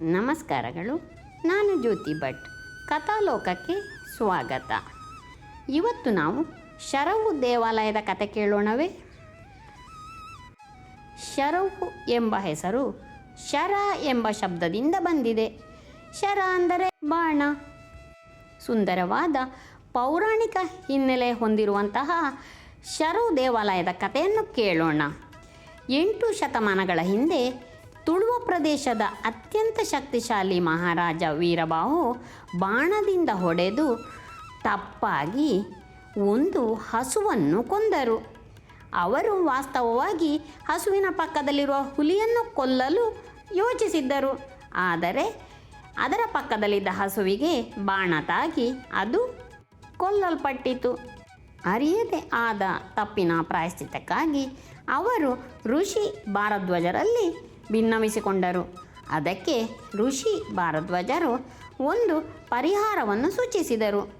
ನಮಸ್ಕಾರಗಳು, ನಾನು ಜ್ಯೋತಿ ಭಟ್. ಕಥಾಲೋಕಕ್ಕೆ ಸ್ವಾಗತ. ಇವತ್ತು ನಾವು ಶರವು ದೇವಾಲಯದ ಕತೆ ಕೇಳೋಣವೇ? ಶರವು ಎಂಬ ಹೆಸರು ಶರ ಎಂಬ ಶಬ್ದದಿಂದ ಬಂದಿದೆ. ಶರ ಅಂದರೆ ಬಾಣ. ಸುಂದರವಾದ ಪೌರಾಣಿಕ ಹಿನ್ನೆಲೆ ಹೊಂದಿರುವಂತಹ ಶರವು ದೇವಾಲಯದ ಕಥೆಯನ್ನು ಕೇಳೋಣ. ಎಂಟು ಶತಮಾನಗಳ ಹಿಂದೆ ತುಳುವ ಪ್ರದೇಶದ ಅತ್ಯಂತ ಶಕ್ತಿಶಾಲಿ ಮಹಾರಾಜ ವೀರಬಾಹು ಬಾಣದಿಂದ ಹೊಡೆದು ತಪ್ಪಾಗಿ ಒಂದು ಹಸುವನ್ನು ಕೊಂದರು. ಅವರು ವಾಸ್ತವವಾಗಿ ಹಸುವಿನ ಪಕ್ಕದಲ್ಲಿರುವ ಹುಲಿಯನ್ನು ಕೊಲ್ಲಲು ಯೋಚಿಸಿದ್ದರು. ಆದರೆ ಅದರ ಪಕ್ಕದಲ್ಲಿದ್ದ ಹಸುವಿಗೆ ಬಾಣ ತಾಗಿ ಅದು ಕೊಲ್ಲಲ್ಪಟ್ಟಿತು. ಅರಿಯದೆ ಆದ ತಪ್ಪಿನ ಪ್ರಾಯಶ್ಚಿತ್ತಕ್ಕಾಗಿ ಅವರು ಋಷಿ ಭಾರದ್ವಾಜರಲ್ಲಿ ಭಿನ್ನವಿಸಿಕೊಂಡರು ಅದಕ್ಕೆ ಋಷಿ ಭಾರದ್ವಾಜರು ಒಂದು ಪರಿಹಾರವನ್ನು ಸೂಚಿಸಿದರು.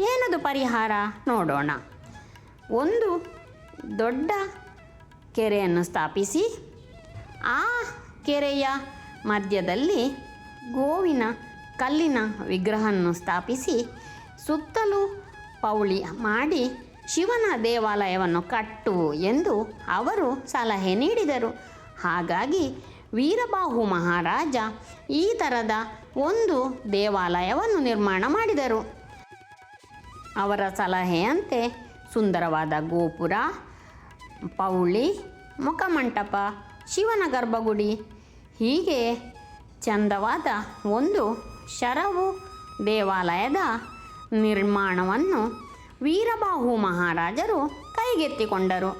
ಏನದು ಪರಿಹಾರ? ನೋಡೋಣ. ಒಂದು ದೊಡ್ಡ ಕೆರೆಯನ್ನು ಸ್ಥಾಪಿಸಿ, ಆ ಕೆರೆಯ ಮಧ್ಯದಲ್ಲಿ ಗೋವಿನ ಕಲ್ಲಿನ ವಿಗ್ರಹವನ್ನು ಸ್ಥಾಪಿಸಿ, ಸುತ್ತಲೂ ಪೌಳಿ ಮಾಡಿ ಶಿವನ ದೇವಾಲಯವನ್ನು ಕಟ್ಟು ಎಂದು ಅವರು ಸಲಹೆ ನೀಡಿದರು. ಹಾಗಾಗಿ ವೀರಬಾಹು ಮಹಾರಾಜ ಈ ಥರದ ಒಂದು ದೇವಾಲಯವನ್ನು ನಿರ್ಮಾಣ ಮಾಡಿದರು. ಅವರ ಸಲಹೆಯಂತೆ ಸುಂದರವಾದ ಗೋಪುರ, ಪೌಳಿ, ಮುಖಮಂಟಪ ಶಿವನ ಗರ್ಭಗುಡಿ ಹೀಗೆ ಚಂದವಾದ ಒಂದು ಶರವು ದೇವಾಲಯದ ನಿರ್ಮಾಣವನ್ನು ವೀರಬಾಹು ಮಹಾರಾಜರು ಕೈಗೆತ್ತಿಕೊಂಡರು.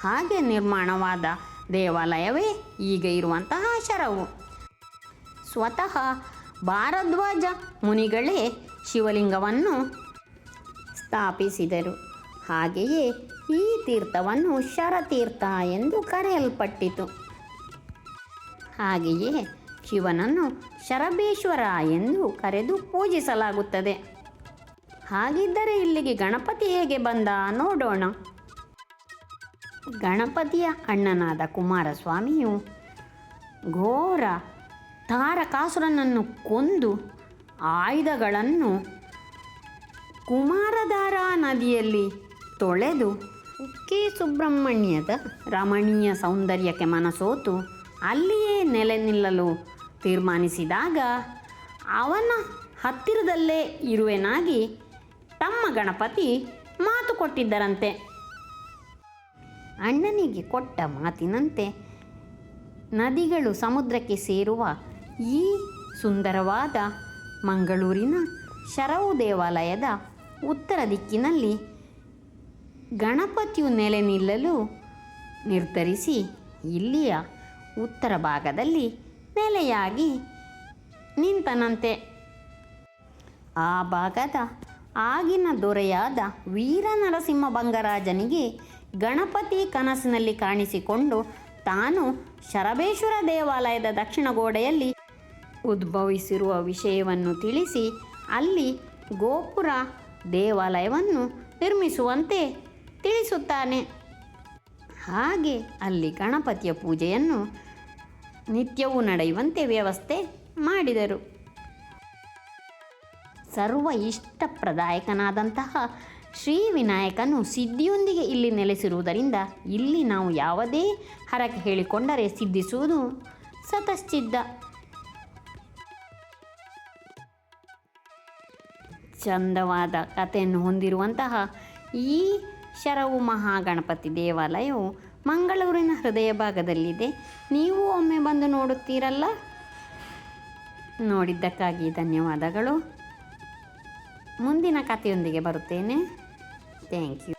ಹಾಗೆ ನಿರ್ಮಾಣವಾದ ದೇವಾಲಯವೇ, ಈಗ ಇರುವಂತಹ ಶರವು ಸ್ವತಃ ಭಾರದ್ವಾಜ ಮುನಿಗಳೇ ಶಿವಲಿಂಗವನ್ನು ಸ್ಥಾಪಿಸಿದರು. ಹಾಗೆಯೇ ಈ ತೀರ್ಥವನ್ನು ಶರತೀರ್ಥ ಎಂದು ಕರೆಯಲ್ಪಟ್ಟಿತು. ಹಾಗೆಯೇ ಶಿವನನ್ನು ಶರಬೇಶ್ವರ ಎಂದು ಕರೆದು ಪೂಜಿಸಲಾಗುತ್ತದೆ. ಹಾಗಿದ್ದರೆ ಇಲ್ಲಿಗೆ ಗಣಪತಿ ಹೇಗೆ ಬಂದ ನೋಡೋಣ. ಗಣಪತಿಯ ಅಣ್ಣನಾದ ಕುಮಾರಸ್ವಾಮಿಯು ಘೋರ ತಾರಕಾಸುರನನ್ನು ಕೊಂದು ಆಯುಧಗಳನ್ನು ಕುಮಾರಧಾರಾ ನದಿಯಲ್ಲಿ ತೊಳೆದು ಕುಕ್ಕೆ ಸುಬ್ರಹ್ಮಣ್ಯದ ರಮಣೀಯ ಸೌಂದರ್ಯಕ್ಕೆ ಮನಸೋತು ಅಲ್ಲಿಯೇ ನೆಲೆ ನಿಲ್ಲಲು ತೀರ್ಮಾನಿಸಿದಾಗ ಅವನ ಹತ್ತಿರದಲ್ಲೇ ಇರುವೆನಾಗಿ ತಮ್ಮ ಗಣಪತಿ ಮಾತು ಕೊಟ್ಟಿದ್ದರಂತೆ. ಅಣ್ಣನಿಗೆ ಕೊಟ್ಟ ಮಾತಿನಂತೆ ನದಿಗಳು ಸಮುದ್ರಕ್ಕೆ ಸೇರುವ ಈ ಸುಂದರವಾದ ಮಂಗಳೂರಿನ ಶರವು ದೇವಾಲಯದ ಉತ್ತರ ದಿಕ್ಕಿನಲ್ಲಿ ಗಣಪತಿಯು ನೆಲೆ ನಿಲ್ಲಲು ನಿರ್ಧರಿಸಿ ಇಲ್ಲಿಯ ಉತ್ತರ ಭಾಗದಲ್ಲಿ ನೆಲೆಯಾಗಿ ನಿಂತನಂತೆ. ಆ ಭಾಗದ ಆಗಿನ ದೊರೆಯಾದ ವೀರ ನರಸಿಂಹ ಬಂಗರಾಜನಿಗೆ ಗಣಪತಿ ಕನಸಿನಲ್ಲಿ ಕಾಣಿಸಿಕೊಂಡು ತಾನು ಶರಬೇಶ್ವರ ದೇವಾಲಯದ ದಕ್ಷಿಣ ಗೋಡೆಯಲ್ಲಿ ಉದ್ಭವಿಸಿರುವ ವಿಷಯವನ್ನು ತಿಳಿಸಿ ಅಲ್ಲಿ ಗೋಪುರ ದೇವಾಲಯವನ್ನು ನಿರ್ಮಿಸುವಂತೆ ತಿಳಿಸುತ್ತಾನೆ. ಹಾಗೆ ಅಲ್ಲಿ ಗಣಪತಿಯ ಪೂಜೆಯನ್ನು ನಿತ್ಯವೂ ನಡೆಯುವಂತೆ ವ್ಯವಸ್ಥೆ ಮಾಡಿದರು. ಸರ್ವ ಇಷ್ಟಪ್ರದಾಯಕನಾದಂತಹ ಶ್ರೀ ವಿನಾಯಕನು ಸಿದ್ಧಿಯೊಂದಿಗೆ ಇಲ್ಲಿ ನೆಲೆಸಿರುವುದರಿಂದ ಇಲ್ಲಿ ನಾವು ಯಾವುದೇ ಹರಕೆ ಹೇಳಿಕೊಂಡರೆ ಸಿದ್ಧಿಸುವುದು ಸತಶ್ಚಿದ್ದ. ಚಂದವಾದ ಕಥೆಯನ್ನು ಹೊಂದಿರುವಂತಹ ಈ ಶರವು ಮಹಾಗಣಪತಿ ದೇವಾಲಯವು ಮಂಗಳೂರಿನ ಹೃದಯ ಭಾಗದಲ್ಲಿದೆ. ನೀವು ಒಮ್ಮೆ ಬಂದು ನೋಡುತ್ತೀರಲ್ಲ? ನೋಡಿದ್ದಕ್ಕಾಗಿ ಧನ್ಯವಾದಗಳು. ಮುಂದಿನ ಕಥೆಯೊಂದಿಗೆ ಬರುತ್ತೇನೆ. Thank you.